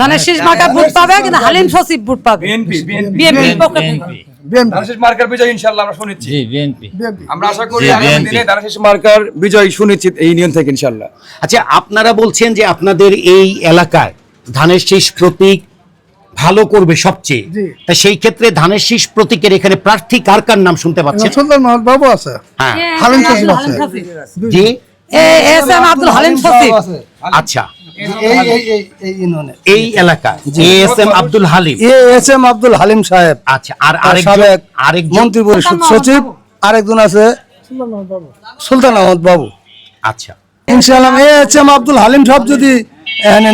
ধানের শীষ মার্কা ভোট পাবে কিন্তু হালিম সচিব ভোট পাবে। বিএনপি বিএনপি বিএনপির পক্ষে থেকে। বিএনপি। ধানের মার্কার বিজয় ইনশাআল্লাহ আমরা শুনেছি। জি বিএনপি। বিএনপি। আমরা আশা করি আগামী দিনে ধানের মার্কার বিজয় সুনিশ্চিত এই ইউনিয়ন থেকে ইনশাআল্লাহ। আচ্ছা আপনারা বলছেন যে আপনাদের এই এলাকায় ধানের শীষ প্রতীক ভালো করবে সবচেয়ে। তা সেই ক্ষেত্রে ধানের শীষ প্রতীকের এখানে প্রার্থী কার কার নাম শুনতে পাচ্ছেন? সুলতান মাহমুদ বাবু আছে। হ্যাঁ। হালিম সচিব আছে। জি? A, S M Abdul Halim সচিব। আচ্ছা। এই এই এই এই ইউনিয়নে এই এলাকা S M Abdul Halim. S M Abdul Halim সাহেব। আচ্ছা আর আর আরেকজন সাবেক আরেকজন মন্ত্রী পরিষদ সচিব আরেকজন আছে সুলতান আহমদ বাবু। আচ্ছা। ইনশাআল্লাহ A S M Abdul Halim সাহেব যদি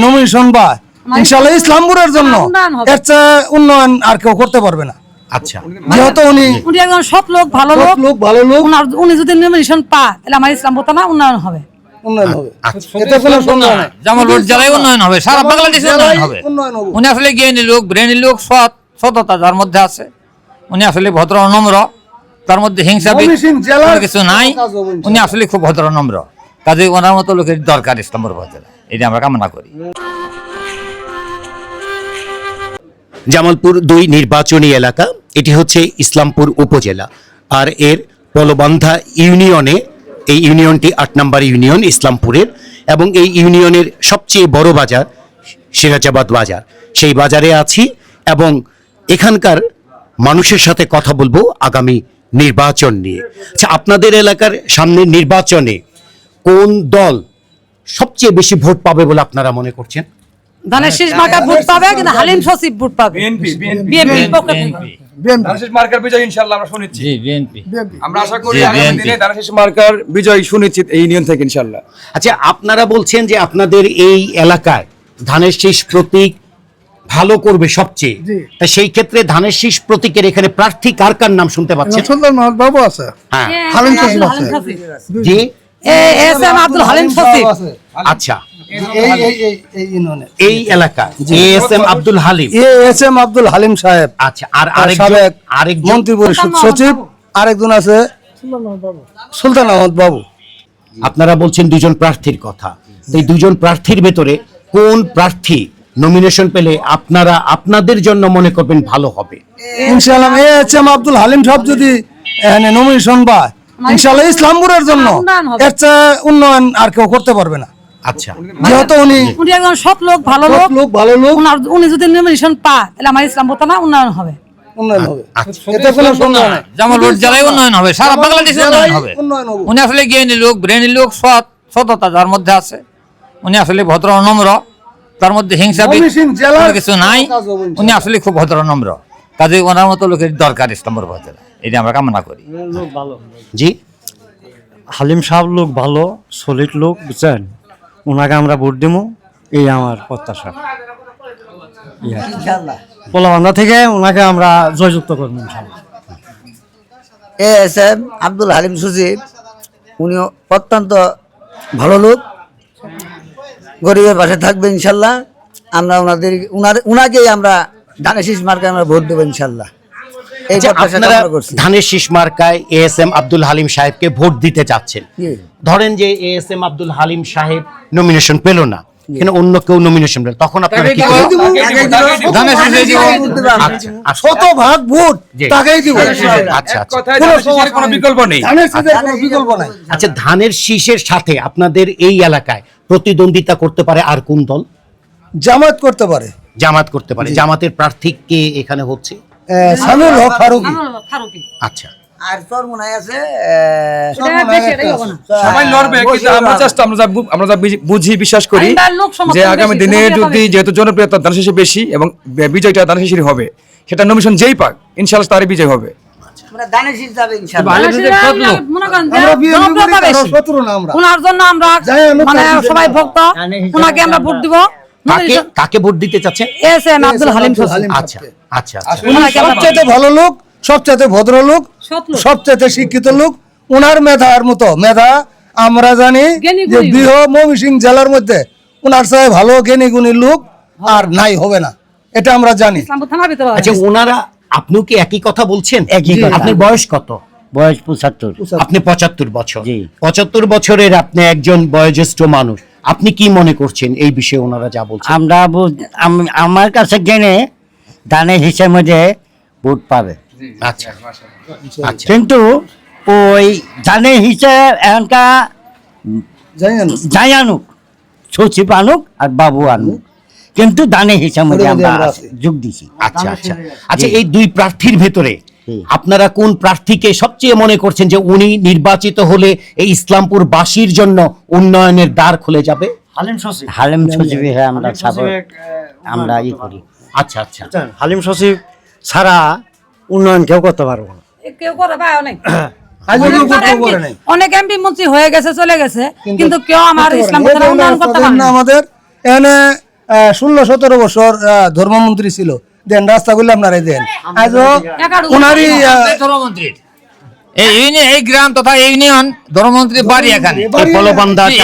নমিনেশন পায় ইনশাআল্লাহ ইসলামপুরের জন্য উন্নয়ন এর চেয়ে উন্নয়ন আর কেউ করতে পারবে না। আচ্ছা। যেহেতু উনি উনি একজন সৎ লোক ভালো লোক। লোক ভালো লোক। উনি যদি নমিনেশন পায় তাহলে আমার ইসলাম বোতানা উন্নয়ন হবে। উন্নয়ন হবে। আচ্ছা। এতে কোনো সন্দেহ নাই। রোড জেলায় উন্নয়ন হবে সারা বাংলাদেশে উন্নয়ন হবে। উন্নয়ন হবে। উনি আসলে জ্ঞানী লোক ব্রেনী লোক সৎ সততা যার মধ্যে আছে। উনি আসলে ভদ্র নম্র তার মধ্যে হিংসা কিছু নাই। উনি আসলে খুব ভদ্র নম্র। কাজে ওনার মতো লোকের দরকার ইসলামের বাজারে এটা আমরা কামনা করি। জামালপুর দুই নির্বাচনী এলাকা এটি হচ্ছে ইসলামপুর উপজেলা। আর এর পলবান্ধা ইউনিয়নে এই ইউনিয়নটি আট নম্বর ইউনিয়ন ইসলামপুরের এবং এই ইউনিয়নের সবচেয়ে বড় বাজার সিরাজাবাদ বাজার। সেই বাজারে আছি এবং এখানকার মানুষের সাথে কথা বলব আগামী নির্বাচন নিয়ে। আচ্ছা আপনাদের এলাকার সামনে নির্বাচনে কোন দল সবচেয়ে বেশি ভোট পাবে বলে আপনারা মনে করছেন? ধানের শীষ মার্কা ভোট পাবে কিন্তু হালিম সচিব ভোট পাবে। বিএনপি। বিএনপি। বিএনপির পক্ষে থেকে। বিএনপি। বিএনপি ধানের শীষ মার্কার বিজয় ইনশাআল্লাহ আমরা শুনেছি। জি বিএনপি। বিএনপি। আমরা আশা করি আগামী দিনে ধানের মার্কার বিজয় সুনিশ্চিত এই ইউনিয়ন থেকে ইনশাআল্লাহ। আচ্ছা আপনারা বলছেন যে আপনাদের এই এলাকায় ধানের শীষ প্রতীক ভালো করবে সবচেয়ে। তা সেই ক্ষেত্রে ধানের শীষ প্রতীকের এখানে প্রার্থী কার কার নাম শুনতে পাচ্ছেন? মাহমুদ বাবু আছে। হ্যাঁ। হালিম সচিব এম আছে। জি। এস এম আব্দুল হালিম আচ্ছা। এই এই এই এই ইউনিয়নে এই এলাকা S M Abdul Halim. A S M Abdul Halim সাহেব। আচ্ছা আর আর আরেকজন সাবেক আরেকজন মন্ত্রী পরিষদ সচিব আরেকজন আছে সুলতান আহমদ বাবু। আপনারা বলছেন দুজন প্রার্থীর কথা। এই দুজন প্রার্থীর ভেতরে কোন প্রার্থী নমিনেশন পেলে আপনারা আপনাদের জন্য মনে করবেন ভালো হবে? ইনশাআল্লাহ A S M Abdul Halim সাহেব যদি এখানে নমিনেশন বা ইনশাআল্লাহ ইসলামপুরের জন্য। এর চেয়ে উন্নয়ন আর কেউ করতে পারবে না। আচ্ছা। যেহেতু উনি। উনি একজন সৎ লোক ভালো লোক। লোক ভালো লোক। উনার উনি যদি নমিনেশন পায় তাহলে আমার ইসলাম বোতানা উন্নয়ন হবে। উন্নয়ন হবে। এতে কোনো সন্দেহ নাই। যেমন জেলায় উন্নয়ন হবে। সারা বাংলাদেশে উন্নয়ন হবে। উনি আসলে জ্ঞানী লোক ব্রেনী লোক সৎ সততা যার মধ্যে আছে। উনি আসলে ভদ্র নম্র তার মধ্যে হিংসা কিছু নাই। উনি আসলে খুব ভদ্র নম্র কাজে ওনার মতো লোকের দরকার ইসলামের বাজারে এটা আমরা কামনা করি। জি? হালিম সাহেব লোক ভালো সলিড লোক বুঝছেন? ওনাকে আমরা ভোট দেব এই আমার প্রত্যাশা। পোলাবান্ধা থেকে ওনাকে আমরা জয়যুক্ত করব A S M Abdul Halim সচিব উনি অত্যন্ত ভালো লোক। গরিবের পাশে থাকবে ইনশাল্লাহ আমরা ওনাদের উনার উনাকেই আমরা শীষ মার্কে আমরা ভোট দেবো ইনশাল্লাহ আপনারা ধানের শীষ মার্কায় এস এম আব্দুল হালিম সাহেবকে ভোট দিতে চাচ্ছেন। ধরেন যে এস এম আব্দুল হালিম সাহেব নমিনেশন পেল না অন্য কেউ নমিনেশন পেল তখন আপনারা কি আচ্ছা আচ্ছা। ভোট তাকেই দিব। আচ্ছা আচ্ছা। ধানের শীষের কোনো বিকল্প নেই। কোনো বিকল্প নাই। আচ্ছা ধানের শীষের সাথে আপনাদের এই এলাকায় প্রতিদ্বন্দ্বিতা করতে পারে আর কোন দল? জামাত করতে পারে। জামাত করতে পারে। জামাতের প্রার্থী কে এখানে হচ্ছে? এ, সানুল হক ফারুকি। ফারুকি। আচ্ছা। আর চরমুনায় আছে বেশি, এটাই হবে না। সবাই লড়বে কিন্তু আমরা চেষ্টা আমরা যা আমরা যা বুঝি- বুঝি বিশ্বাস করি আমি তার লোক সমর্থন যে আগামী দিনে যদি যেহেতু জনপ্রিয়তা ধানের শীষে বেশি এবং বিজয়টা শীষের হবে সেটা নমিশন যেই পাক ইনশাআল্লাহ তারই বিজয় হবে। আমরা মনে মানে সবাই ভক্ত আমরা ভোট দিব। কাকে? কাকে ভোট দিতে চাচ্ছেন এস এম আব্দুল হালিম আচ্ছা আচ্ছা আচ্ছা। আমরা সবচাইতে ভালো? লোক সবচাইতে ভদ্র লোক। সবচাইতে শিক্ষিত লোক ওনার মেধার মতো। মেধা আমরা জানি যে বৃহ জেলার মধ্যে ওনার সাথে ভালো জ্ঞানী গুণী লোক আর নাই হবে না। এটা আমরা জানি। আচ্ছা ওনারা আপনিও কি একই কথা বলছেন? একই। আপনার বয়স কত? বয়স পঁচাত্তর। আপনি পঁচাত্তর বছর। পঁচাত্তর বছরের আপনি একজন বয়োজ্যেষ্ঠ মানুষ। আপনি কি মনে করছেন এই বিষয়ে ওনারা যা বলছেন? আমরা আমার কাছে জেনে ধানের হিসেবে মধ্যে ভোট পাবে। আচ্ছা। আচ্ছা। কিন্তু ওই ধানের হিসেবে এখনকার যাই আনুক সচিব আনুক আর বাবু আনুক। কিন্তু ধানের হিসেবে মধ্যে আমরা। যোগ দিছি আচ্ছা আচ্ছা। আচ্ছা এই দুই প্রার্থীর ভেতরে। আপনারা কোন প্রার্থীকে সবচেয়ে মনে করছেন যে উনি নির্বাচিত হলে এই ইসলামপুর বাসীর জন্য উন্নয়নের দ্বার খুলে যাবে? হালিম সচিব হালেম সচিব হয়ে আমরা ই করি। আচ্ছা আচ্ছা। হালিম সচিব ছাড়া উন্নয়ন কেউ করতে পারব না। কেউ করে ভাই অনেক। আজও কেউ করতে পারে নাই। অনেক এমপি মন্ত্রী হয়ে গেছে চলে গেছে কিন্তু কেউ আমার ইসলাম উন্নয়ন করতে পারে না। আমাদের এখানে ষোলো সতেরো বছর আহ, ধর্মমন্ত্রী ছিল। দেন রাস্তাগুলো আপনারা দেন। এই ইউনিয়ন এই গ্রাম তথা ইউনিয়ন ধর্মমন্ত্রী বাড়ি এখানে।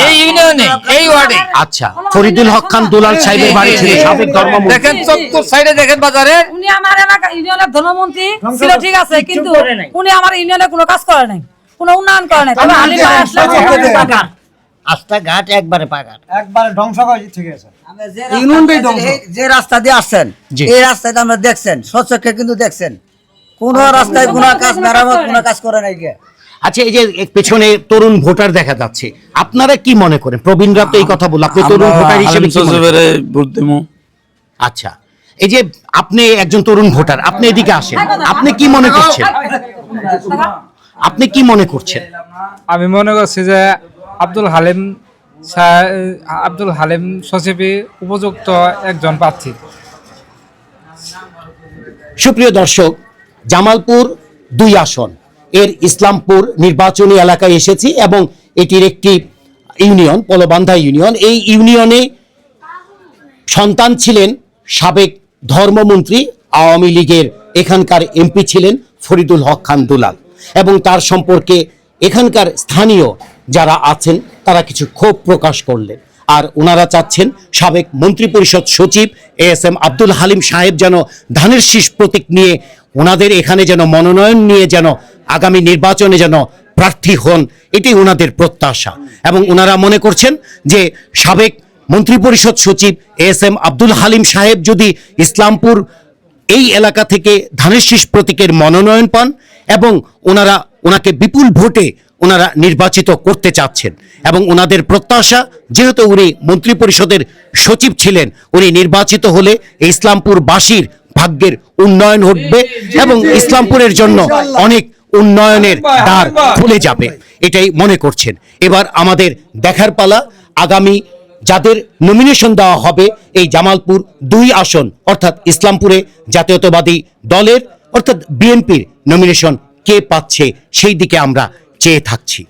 এই ইউনিয়নে এই ওয়ার্ডে আচ্ছা ফরিদুল হক খান দুলাল সাহেবের বাড়ি ছিল সাবেক ধর্মমন্ত্রী। দেখেন চত্বর সাইডে দেখেন বাজারে। উনি আমার এলাকা ইউনিয়নের ধর্মমন্ত্রী ছিল ঠিক আছে কিন্তু উনি আমার ইউনিয়নে কোনো কাজ করে নাই কোনো উন্নয়ন করে নাই। তবে আসলে রাস্তাঘাট একবারে পাকার একবারে ধ্বংস করে ঠিক আছে ইউনিয়নটাই ধ্বংস। যে রাস্তা দিয়ে আসছেন। এই রাস্তাটা আমরা দেখছেন স্বচক্ষে কিন্তু দেখছেন কোন রাস্তায় কোন কাজ মেরামত কোন কাজ করে নাই গে আচ্ছা এই যে পেছনে তরুণ ভোটার দেখা যাচ্ছে আপনারা কি মনে করেন প্রবীণরা তো এই কথা বলল আপনি তরুণ ভোটার হিসেবে কি মনে করেন? ভোট দেবো আচ্ছা এই যে আপনি একজন তরুণ ভোটার আপনি এদিকে আসেন আপনি কি মনে করছেন আপনি কি মনে করছেন আমি মনে করছি যে আব্দুল হালিম আব্দুল হালিম সচিবই উপযুক্ত একজন প্রার্থী। সুপ্রিয় দর্শক, জামালপুর দুই আসন, এর ইসলামপুর নির্বাচনী এলাকায় এসেছি এবং এটির একটি ইউনিয়ন, পলবান্ধা ইউনিয়ন। এই ইউনিয়নে সন্তান ছিলেন সাবেক ধর্মমন্ত্রী, আওয়ামী লীগের এখানকার এমপি ছিলেন ফরিদুল হক খান দুলাল। এবং তার সম্পর্কে এখানকার স্থানীয় যারা আছেন, তারা কিছু ক্ষোভ প্রকাশ করলেন। আর ওনারা চাচ্ছেন সাবেক মন্ত্রিপরিষদ সচিব A S M Abdul Halim সাহেব যেন ধানের শীষ প্রতীক নিয়ে ওনাদের এখানে যেন মনোনয়ন নিয়ে যেন আগামী নির্বাচনে যেন প্রার্থী হন, এটি ওনাদের প্রত্যাশা। এবং ওনারা মনে করছেন যে সাবেক মন্ত্রিপরিষদ সচিব এস এম আব্দুল হালিম সাহেব যদি ইসলামপুর এই এলাকা থেকে ধানের শীষ প্রতীকের মনোনয়ন পান এবং ওনারা ওনাকে বিপুল ভোটে ওনারা নির্বাচিত করতে চাচ্ছেন এবং ওনাদের প্রত্যাশা, যেহেতু উনি মন্ত্রিপরিষদের সচিব ছিলেন, উনি নির্বাচিত হলে ইসলামপুরবাসীর ভাগ্যের উন্নয়ন ঘটবে এবং ইসলামপুরের জন্য অনেক উন্নয়নের দ্বার খুলে যাবে, এটাই মনে করছেন। এবার আমাদের দেখার পালা, আগামী যাদের নমিনেশন দেওয়া হবে, এই জামালপুর দুই আসন, অর্থাৎ ইসলামপুরে জাতীয়তাবাদী দলের, অর্থাৎ বিএনপির নমিনেশন কে পাচ্ছে, সেই দিকে আমরা চেয়ে থাকছি